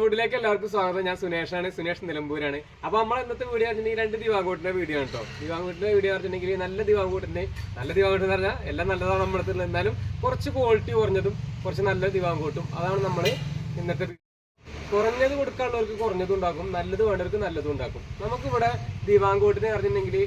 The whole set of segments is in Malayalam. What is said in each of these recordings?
വീട്ടിലേക്ക് എല്ലാവർക്കും സ്വാഗതം. ഞാൻ സുനേഷാണ്. സുനേഷ് നിലമ്പൂരാണ്. അപ്പൊ നമ്മൾ ഇന്നത്തെ വീഡിയോ രണ്ട് ദിവാങ്കോട്ടിന്റെ വീഡിയോ ആണ് കേട്ടോ ദിവാങ്കോട്ടിന്റെ വീഡിയോ പറഞ്ഞിട്ടുണ്ടെങ്കിൽ നല്ല ദിവാങ്കോട്ടിന്റെ നല്ല ദിവാങ്കോട്ട് എന്ന് പറഞ്ഞാൽ എല്ലാം നല്ലതാണ് നമ്മുടെ അടുത്ത് എന്നാലും കുറച്ച് ക്വാളിറ്റി കുറഞ്ഞതും കുറച്ച് നല്ല ദിവാങ്കോട്ടും അതാണ് നമ്മൾ ഇന്നത്തെ കുറഞ്ഞത് കൊടുക്കാനുള്ളവർക്ക് കുറഞ്ഞതും ഉണ്ടാക്കും. നല്ലത് വേണ്ടവർക്ക് നല്ലതും ഉണ്ടാക്കും. നമുക്കിവിടെ ദിവാങ്കോട്ടിന് പറഞ്ഞിട്ടുണ്ടെങ്കിൽ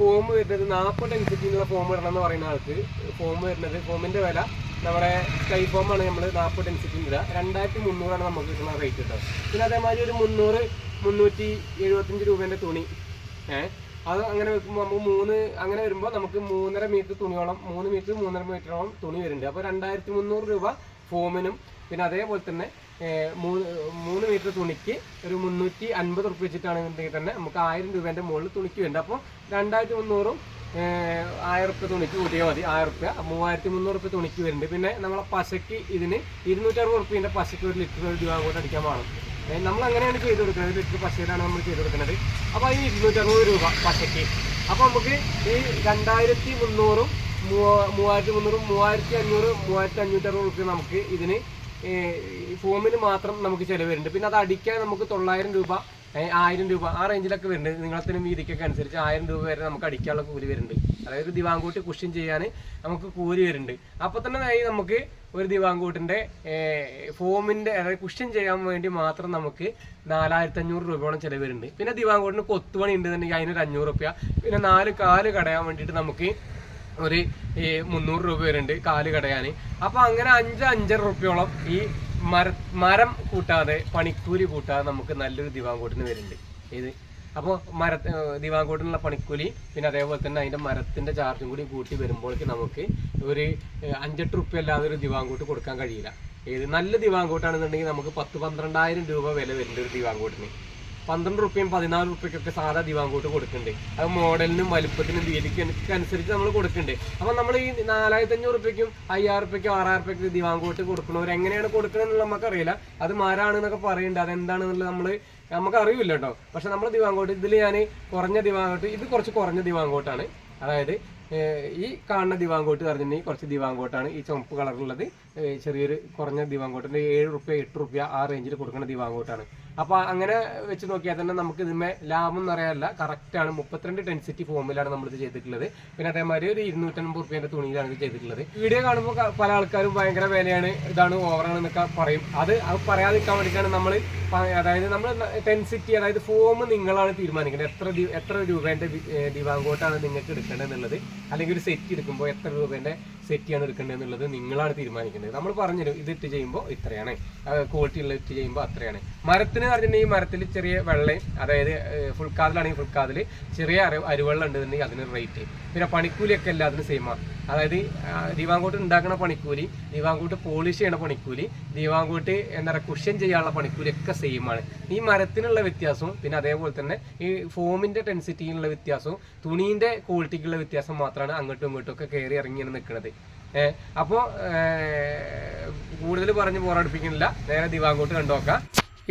ഫോം വരുന്നത് നാൽപ്പത് ഡെൻസിറ്റിനുള്ള ഫോം ഇടണം എന്ന് പറയുന്ന ആൾക്ക് ഫോം വരുന്നത്. ഫോമിന്റെ വില നമ്മുടെ സ്കൈ ഫോമാണ് നമ്മൾ നാൽപ്പത് ഡെൻസിറ്റി ഇടുക. രണ്ടായിരത്തി മുന്നൂറാണ് നമുക്ക് കിട്ടുന്ന റേറ്റ് കിട്ടുക പിന്നെ അതേമാതിരി ഒരു മുന്നൂറ് മുന്നൂറ്റി എഴുപത്തഞ്ച് രൂപേന്റെ തുണി. ഏഹ് അത് അങ്ങനെ വെക്കുമ്പോൾ നമുക്ക് മൂന്ന് അങ്ങനെ വരുമ്പോൾ നമുക്ക് മൂന്നര മീറ്റർ തുണിയോളം മൂന്ന് മീറ്റർ മൂന്നര മീറ്ററോളം തുണി വരുന്നുണ്ട്. അപ്പോൾ രണ്ടായിരത്തി മുന്നൂറ് രൂപ ഫോമിനും പിന്നെ അതേപോലെ തന്നെ മൂന്ന് മൂന്ന് മീറ്റർ തുണിക്ക് ഒരു മുന്നൂറ്റി അൻപത് ഉറുപ്പ് വെച്ചിട്ടാണെന്നുണ്ടെങ്കിൽ തന്നെ നമുക്ക് ആയിരം രൂപേന്റെ മുകളിൽ തുണിക്ക് വരുന്നുണ്ട്. അപ്പോൾ രണ്ടായിരത്തി മുന്നൂറും ആയിരം റുപ്യ തുണിക്ക് കൂട്ടിയാൽ മതി. ആയിരം റുപ്യ മൂവായിരത്തി മുന്നൂറ് ഉറുപ്പ്യ തുണിക്ക് വരുന്നുണ്ട്. പിന്നെ നമ്മളെ പശയ്ക്ക് ഇതിന് ഇരുന്നൂറ്ററുപത് റുപ്യന്റെ പശയ്ക്ക് ഒരു ലിറ്റർ ഒരു രൂപ കൂടെ അടിക്കാൻ വേണം നമ്മൾ അങ്ങനെയാണ് ചെയ്ത് കൊടുക്കുന്നത്. ലിറ്റർ പശയിലാണ് നമ്മൾ ചെയ്ത് കൊടുക്കുന്നത്. അപ്പോൾ ഈ ഇരുന്നൂറ്ററുപത് രൂപ പശയ്ക്ക് അപ്പോൾ നമുക്ക് ഈ രണ്ടായിരത്തി മുന്നൂറും മൂവ- മൂവായിരത്തി മുന്നൂറും മൂവായിരത്തി അഞ്ഞൂറ് മൂവായിരത്തി അഞ്ഞൂറ്ററുപത് റുപ്യ നമുക്ക് ഇതിന് ഫോമിന് മാത്രം നമുക്ക് ചിലവ് വരുന്നുണ്ട്. പിന്നെ അത് അടിക്കാൻ നമുക്ക് തൊള്ളായിരം രൂപ ആയിരം രൂപ. ആ റേഞ്ചിലൊക്കെ വരുന്നുണ്ട്. നിങ്ങളത്തിന് വീതിക്കൊക്കെ അനുസരിച്ച് ആയിരം രൂപ വരെ നമുക്ക് അടിക്കാനുള്ള കൂലി വരുന്നുണ്ട്. അതായത് ദിവാങ്കൂട്ട് കുഷ്യൻ ചെയ്യാൻ നമുക്ക് കൂലി വരുന്നുണ്ട്. അപ്പോൾ തന്നെ നമുക്ക് ഒരു ദിവാങ്കൂട്ടിന്റെ ഫോമിന്റെ അതായത് കുഷ്യൻ ചെയ്യാൻ വേണ്ടി മാത്രം നമുക്ക് നാലായിരത്തി അഞ്ഞൂറ് രൂപയോളം ചിലവ് വരുന്നുണ്ട്. പിന്നെ ദിവാങ്കൂട്ടിന് കൊത്തുപണി ഉണ്ടെന്നുണ്ടെങ്കിൽ അതിനൊരു അഞ്ഞൂറ് റുപ്യ. പിന്നെ നാല് കാൽ കടയാൻ വേണ്ടിയിട്ട് നമുക്ക് ഒരു മുന്നൂറ് രൂപ വരുന്നുണ്ട് കാൽ കടയാൻ അപ്പൊ അങ്ങനെ അഞ്ച് അഞ്ചര റുപ്യോളം ഈ മര മരം കൂട്ടാതെ പണിക്കൂലി കൂട്ടാതെ നമുക്ക് നല്ലൊരു ദിവാങ്കോട്ടിന് വരുന്നുണ്ട്. ഇത് അപ്പോൾ മര ദിവാങ്കോട്ടിനുള്ള പണിക്കൂലി പിന്നെ അതേപോലെ തന്നെ അതിന്റെ മരത്തിന്റെ ചാർജും കൂടി കൂട്ടി വരുമ്പോഴേക്ക് നമുക്ക് ഒരു അഞ്ചെട്ട് റുപ്യ അല്ലാതെ ഒരു ദിവാങ്കോട്ട് കൊടുക്കാൻ കഴിയില്ല. ഏത് നല്ല ദിവാങ്കോട്ടാണെന്നുണ്ടെങ്കിൽ നമുക്ക് പത്ത് പന്ത്രണ്ടായിരം രൂപ വില വരുന്നുണ്ട് ഒരു ദിവാങ്കോട്ടിന്. പന്ത്രണ്ട് റുപ്യയും പതിനാല് റുപ്യക്കൊക്കെ സാധാ ദിവാങ്കോട്ട് കൊടുക്കുന്നുണ്ട് അത് മോഡലിനും വലുപ്പത്തിനും വീതിക്കും അനുസരിച്ച് നമ്മൾ കൊടുക്കുന്നുണ്ട് അപ്പം നമ്മൾ ഈ നാലായിരത്തി അഞ്ഞൂറ് റുപ്യക്കും അയ്യായിരം റുപ്യക്കും ആറായിരം റുപ്യക്ക് ദിവാങ്കോട്ട് കൊടുക്കണവർ എങ്ങനെയാണ് കൊടുക്കണമെന്നുള്ള നമുക്കറിയില്ല. അത് മാരാണെന്നൊക്കെ പറയുന്നുണ്ട് അതെന്താണെന്നുള്ളത് നമ്മൾ നമുക്ക് അറിയില്ല കേട്ടോ പക്ഷെ നമ്മൾ ദിവാങ്കോട്ട് ഇതിൽ ഞാൻ കുറഞ്ഞ ദിവാങ്കോട്ട് ഇത് കുറച്ച് കുറഞ്ഞ ദിവാങ്കോട്ടാണ്. അതായത് ഈ കാണുന്ന ദിവാങ്കോട്ട് പറഞ്ഞിട്ടുണ്ടെങ്കിൽ കുറച്ച് ദിവാങ്കോട്ടാണ് ഈ ചുമപ്പ് കളറുള്ളത് ചെറിയൊരു കുറഞ്ഞ ദിവാങ്കോട്ടിന്റെ ഏഴ് റുപ്യ എട്ട് റുപ്യ ആ റേഞ്ചിൽ കൊടുക്കുന്ന ദിവാങ്കോട്ടാണ്. അപ്പൊ അങ്ങനെ വെച്ച് നോക്കിയാൽ തന്നെ നമുക്ക് ഇതിന്മേ ലാഭം എന്ന് പറയാനല്ല കറക്റ്റ് ആണ്. മുപ്പത്തിരണ്ട് ടെൻസിറ്റി ഫോമിലാണ് നമ്മൾ ഇത് ചെയ്തിട്ടുള്ളത്. പിന്നെ അതേമാതിരി ഒരു ഇരുന്നൂറ്റൻപത് റുപ്യേന്റെ തുണിയിലാണ് ഇത് ചെയ്തിട്ടുള്ളത്. വീഡിയോ കാണുമ്പോൾ പല ആൾക്കാരും ഭയങ്കര വിലയാണ് ഇതാണ് ഓവറാണെന്നൊക്കെ പറയും. അത് അത് പറയാതിരിക്കാൻ വേണ്ടിയിട്ടാണ് നമ്മൾ അതായത് നമ്മൾ ടെൻസിറ്റി അതായത് ഫോം നിങ്ങളാണ് തീരുമാനിക്കുന്നത് എത്ര എത്ര രൂപേന്റെ വി- ദിവാങ്കോട്ടാണ് നിങ്ങൾക്ക് എടുക്കേണ്ടത് എന്നുള്ളത്. അല്ലെങ്കിൽ ഒരു സെറ്റ് എടുക്കുമ്പോൾ എത്ര രൂപേന്റെ ചെയ്യാൻ എടുക്കേണ്ടത് എന്നുള്ളത് നിങ്ങളാണ് തീരുമാനിക്കേണ്ടത്. നമ്മൾ പറഞ്ഞുതരും ഇത് ഇട്ട് ചെയ്യുമ്പോൾ ഇത്രയാണ്. ക്വാളിറ്റി ഉള്ള ഇട്ട് ചെയ്യുമ്പോൾ അത്രയാണ്. മരത്തിന് പറഞ്ഞിട്ടുണ്ടെങ്കിൽ മരത്തിൽ ചെറിയ വെള്ളയും അതായത് ഫുൾ കാതിലാണെങ്കിൽ ഫുൾ കാതിൽ ചെറിയ അരി അരിവെള്ളം ഉണ്ടെന്നുണ്ടെങ്കിൽ അതിന് റേറ്റ് പിന്നെ പണിക്കൂലിയൊക്കെ എല്ലാത്തിനും സെയിമാണ് അതായത് ദീവാങ്കോട്ട് ഉണ്ടാക്കുന്ന പണിക്കൂലി ദിവാങ്കോട്ട് പോളിഷ് ചെയ്യണ പണിക്കൂലി ദിവാങ്കോട്ട് എന്താ പറയുക കുഷ്യൻ ചെയ്യാനുള്ള പണിക്കൂലി ഒക്കെ സെയിമാണ് ഈ മരത്തിനുള്ള വ്യത്യാസവും പിന്നെ അതേപോലെ തന്നെ ഈ ഫോമിന്റെ ടെൻസിറ്റിയിലുള്ള വ്യത്യാസവും തുണീന്റെ ക്വാളിറ്റിക്കുള്ള വ്യത്യാസം മാത്രമാണ് അങ്ങോട്ടും ഇങ്ങോട്ടും ഒക്കെ കയറി ഇറങ്ങി നിൽക്കുന്നത് അപ്പോൾ കൂടുതൽ പറഞ്ഞ് പോറടിപ്പിക്കുന്നില്ല നേരെ ദിവാങ്കോട്ട് കണ്ടു നോക്കാം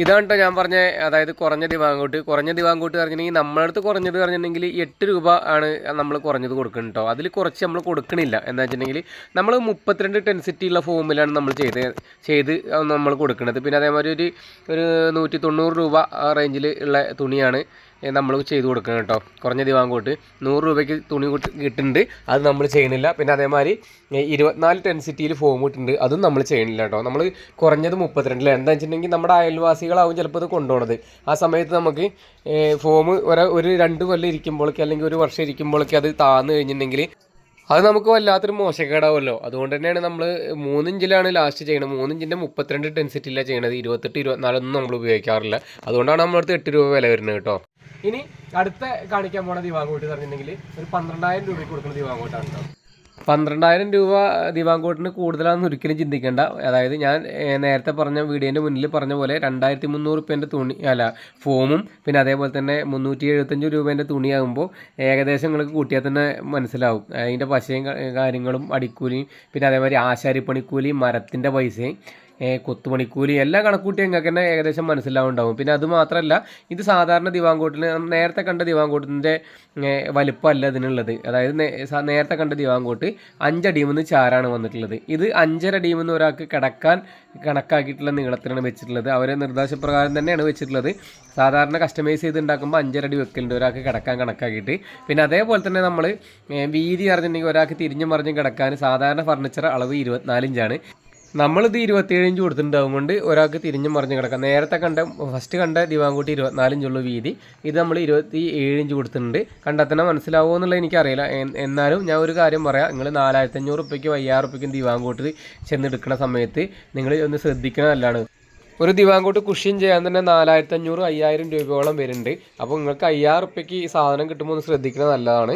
ഇതാണ് കേട്ടോ ഞാൻ പറഞ്ഞ അതായത് കുറഞ്ഞ ദിവാങ്കോട്ട്. കുറഞ്ഞ ദിവാങ്കോട്ട് പറഞ്ഞിട്ടുണ്ടെങ്കിൽ നമ്മളെ അടുത്ത് കുറഞ്ഞത് പറഞ്ഞിട്ടുണ്ടെങ്കിൽ എട്ട് രൂപ ആണ് നമ്മൾ കുറഞ്ഞത് കൊടുക്കുന്നത് കേട്ടോ അതിൽ കുറച്ച് നമ്മൾ കൊടുക്കണില്ല. എന്താ വെച്ചിട്ടുണ്ടെങ്കിൽ നമ്മൾ മുപ്പത്തിരണ്ട് ടെൻസിറ്റി ഉള്ള ഫോമിലാണ് നമ്മൾ ചെയ്ത് ചെയ്ത് നമ്മൾ കൊടുക്കുന്നത് പിന്നെ അതേമാതിരി ഒരു ഒരു നൂറ്റി തൊണ്ണൂറ് രൂപ റേഞ്ചിൽ ഉള്ള തുണിയാണ് നമ്മൾ ചെയ്ത് കൊടുക്കണം കേട്ടോ. കുറഞ്ഞ ദിവാങ്കോട്ട് നൂറ് രൂപയ്ക്ക് തുണി കിട്ട്- കിട്ടുന്നുണ്ട്. അത് നമ്മൾ ചെയ്യുന്നില്ല. പിന്നെ അതേമാതിരി ഇരുപത്തിനാല് ടെൻസിറ്റിയിൽ ഫോം ഇട്ടുണ്ട് അതും നമ്മൾ ചെയ്യുന്നില്ല കേട്ടോ. നമ്മൾ കുറഞ്ഞത് മുപ്പത്തിരണ്ടിൽ എന്താ വെച്ചിട്ടുണ്ടെങ്കിൽ നമ്മുടെ അയൽവാസികളാവും ചിലപ്പോൾ ഇത് കൊണ്ടുപോകണത് ആ സമയത്ത് നമുക്ക് ഫോം ഒരു ഒരു രണ്ട് കൊല്ലം ഇരിക്കുമ്പോഴേക്ക് അല്ലെങ്കിൽ ഒരു വർഷം ഇരിക്കുമ്പോഴേക്ക് അത് താന്ന് കഴിഞ്ഞിട്ടുണ്ടെങ്കിൽ അത് നമുക്ക് വല്ലാത്തൊരു മോശക്കേടാവുമല്ലോ അതുകൊണ്ട് തന്നെയാണ് നമ്മൾ മൂന്നിഞ്ചിലാണ് ലാസ്റ്റ് ചെയ്യുന്നത് മൂന്നിഞ്ചിന്റെ മുപ്പത്തിരണ്ട് ടെൻസിറ്റിയിലാണ് ചെയ്യണത്. ഇരുപത്തെട്ട് ഇരുപത്തിനാലൊന്നും നമ്മൾ ഉപയോഗിക്കാറില്ല. അതുകൊണ്ടാണ് നമ്മളടുത്ത് എട്ട് രൂപ വില വരുന്നത് കേട്ടോ. ഇനി അടുത്ത കാണിക്കാൻ പോണ ദിവാങ്കോട്ട് പറഞ്ഞിട്ടുണ്ടെങ്കിൽ ഒരു പന്ത്രണ്ടായിരം രൂപയ്ക്ക് കൊടുക്കുന്ന ദിവാങ്കോട്ടാണ് കേട്ടോ. പന്ത്രണ്ടായിരം രൂപ ദിവാങ്കോട്ടിന് കൂടുതലാണെന്ന് ഒരിക്കലും ചിന്തിക്കേണ്ട. അതായത് ഞാൻ നേരത്തെ പറഞ്ഞ വീഡിയോന്റെ മുന്നിൽ പറഞ്ഞ പോലെ രണ്ടായിരത്തി മുന്നൂറ് രൂപേന്റെ തുണി അല്ല ഫോമും പിന്നെ അതേപോലെ തന്നെ മുന്നൂറ്റി എഴുപത്തഞ്ച് രൂപേന്റെ തുണിയാകുമ്പോൾ ഏകദേശം നിങ്ങൾക്ക് കൂട്ടിയാൽ തന്നെ മനസ്സിലാവും. അതിന്റെ പശയും കാര്യങ്ങളും അടിക്കൂലിയും പിന്നെ അതേമാതിരി ആശാരിപ്പണിക്കൂലിയും മരത്തിന്റെ പൈസയും കൊത്തുമണിക്കൂലി എല്ലാം കണക്കൂട്ടി നിങ്ങൾക്ക് തന്നെ ഏകദേശം മനസ്സിലാവുണ്ടാവും. പിന്നെ അത് മാത്രമല്ല ഇത് സാധാരണ ദിവാങ്കോട്ടിന് നേരത്തെ കണ്ട ദിവാങ്കോട്ടിന്റെ വലുപ്പമല്ല ഇതിനുള്ളത്. അതായത് നേരത്തെ കണ്ട ദിവാങ്കോട്ട് അഞ്ചടിയുമെന്ന് ചാരാണ് വന്നിട്ടുള്ളത്. ഇത് അഞ്ചര അടിയുമെന്ന് ഒരാൾക്ക് കിടക്കാൻ കണക്കാക്കിയിട്ടുള്ള നീളത്തിലാണ് വെച്ചിട്ടുള്ളത്. അവരെ നിർദ്ദേശപ്രകാരം തന്നെയാണ് വെച്ചിട്ടുള്ളത്. സാധാരണ കസ്റ്റമൈസ് ചെയ്ത് ഉണ്ടാക്കുമ്പോൾ അഞ്ചരടി വെക്കലുണ്ട് ഒരാൾക്ക് കിടക്കാൻ കണക്കാക്കിയിട്ട്. പിന്നെ അതേപോലെ തന്നെ നമ്മൾ വീതി അറിഞ്ഞിട്ടുണ്ടെങ്കിൽ ഒരാൾക്ക് തിരിഞ്ഞു മറിഞ്ഞും കിടക്കാൻ സാധാരണ ഫർണിച്ചർ അളവ് ഇരുപത്തിനാല് ഇഞ്ചാണ്. നമ്മളിത് ഇരുപത്തിയേഴ് ഇഞ്ച് കൊടുത്തിട്ടുണ്ടാവും കൊണ്ട് ഒരാൾക്ക് തിരിഞ്ഞും മറിഞ്ഞ് കിടക്കാം. നേരത്തെ കണ്ട ഫസ്റ്റ് കണ്ട ദിവാൻകുട്ടി ഇരുപത്തിനാല് ഇഞ്ചുള്ള വീതി ഇത് നമ്മൾ ഇരുപത്തി ഏഴ് ഇഞ്ച് കൊടുത്തിട്ടുണ്ട്. കണ്ടാൽ മനസ്സിലാവുമോ എന്നുള്ളത് എനിക്കറിയില്ല. എന്നാലും ഞാൻ ഒരു കാര്യം പറയാം. നിങ്ങൾ നാലായിരത്തി അഞ്ഞൂറ് റുപ്യക്കും അയ്യായിരം റുപ്യക്കും ദിവാങ്കോട്ട് ചെന്നെടുക്കുന്ന സമയത്ത് നിങ്ങൾ ഒന്ന് ശ്രദ്ധിക്കണം ഒരു ദിവാങ്കോട്ട് കുഷ്യൻ ചെയ്യാൻ തന്നെ നാലായിരത്തി അഞ്ഞൂറ് അയ്യായിരം രൂപയോളം വരുന്നുണ്ട്. അപ്പോൾ നിങ്ങൾക്ക് അയ്യായിരം റുപ്യക്ക് ഈ സാധനം കിട്ടുമ്പോൾ ഒന്ന് ശ്രദ്ധിക്കുന്നത് നല്ലതാണ്.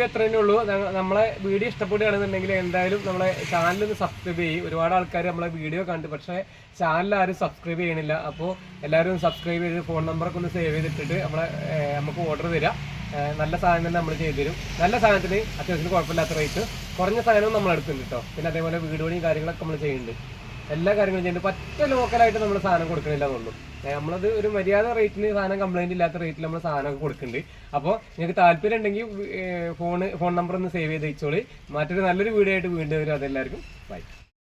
വീഡിയോ എത്ര തന്നെ ഉള്ളൂ. നമ്മളെ വീഡിയോ ഇഷ്ടപ്പെടുകയാണെന്നുണ്ടെങ്കിൽ എന്തായാലും നമ്മളെ ചാനൽ ഒന്ന് സബ്സ്ക്രൈബ് ചെയ്യും. ഒരുപാട് ആൾക്കാർ നമ്മളെ വീഡിയോ കണ്ട് പക്ഷേ ചാനൽ ആരും സബ്സ്ക്രൈബ് ചെയ്യണില്ല. അപ്പോൾ എല്ലാവരും സബ്സ്ക്രൈബ് ചെയ്ത് ഫോൺ നമ്പറൊക്കെ ഒന്ന് സേവ് ചെയ്തിട്ടിട്ട് നമ്മളെ നമുക്ക് ഓർഡർ തരാം. നല്ല സാധനം തന്നെ നമ്മൾ ചെയ്തു തരും. നല്ല സാധനത്തിന് അത്യാവശ്യം കുഴപ്പമില്ലാത്ത റേറ്റ് കുറഞ്ഞ സാധനവും നമ്മൾ എടുക്കുന്നുണ്ട് കേട്ടോ പിന്നെ അതേപോലെ വീഡിയോ കാര്യങ്ങളൊക്കെ നമ്മൾ ചെയ്യുന്നുണ്ട്. എല്ലാ കാര്യങ്ങളും ചെയ്യുന്നുണ്ട്. പറ്റ ലോക്കലായിട്ട് നമ്മൾ സാധനം കൊടുക്കണില്ല എന്നുള്ളൂ നമ്മളത് ഒരു മര്യാദ റേറ്റിന് സാധനം കംപ്ലൈന്റ് ഇല്ലാത്ത റേറ്റിൽ നമ്മൾ സാധനമൊക്കെ കൊടുക്കുന്നുണ്ട്. അപ്പോൾ നിങ്ങൾക്ക് താല്പര്യം ഉണ്ടെങ്കിൽ ഫോൺ ഫോൺ നമ്പർ ഒന്ന് സേവ് ചെയ്ത് വെച്ചോളി മറ്റൊരു നല്ലൊരു വീഡിയോ ആയിട്ട് വീണ്ടും വരും. അതെല്ലാവർക്കും. ബൈ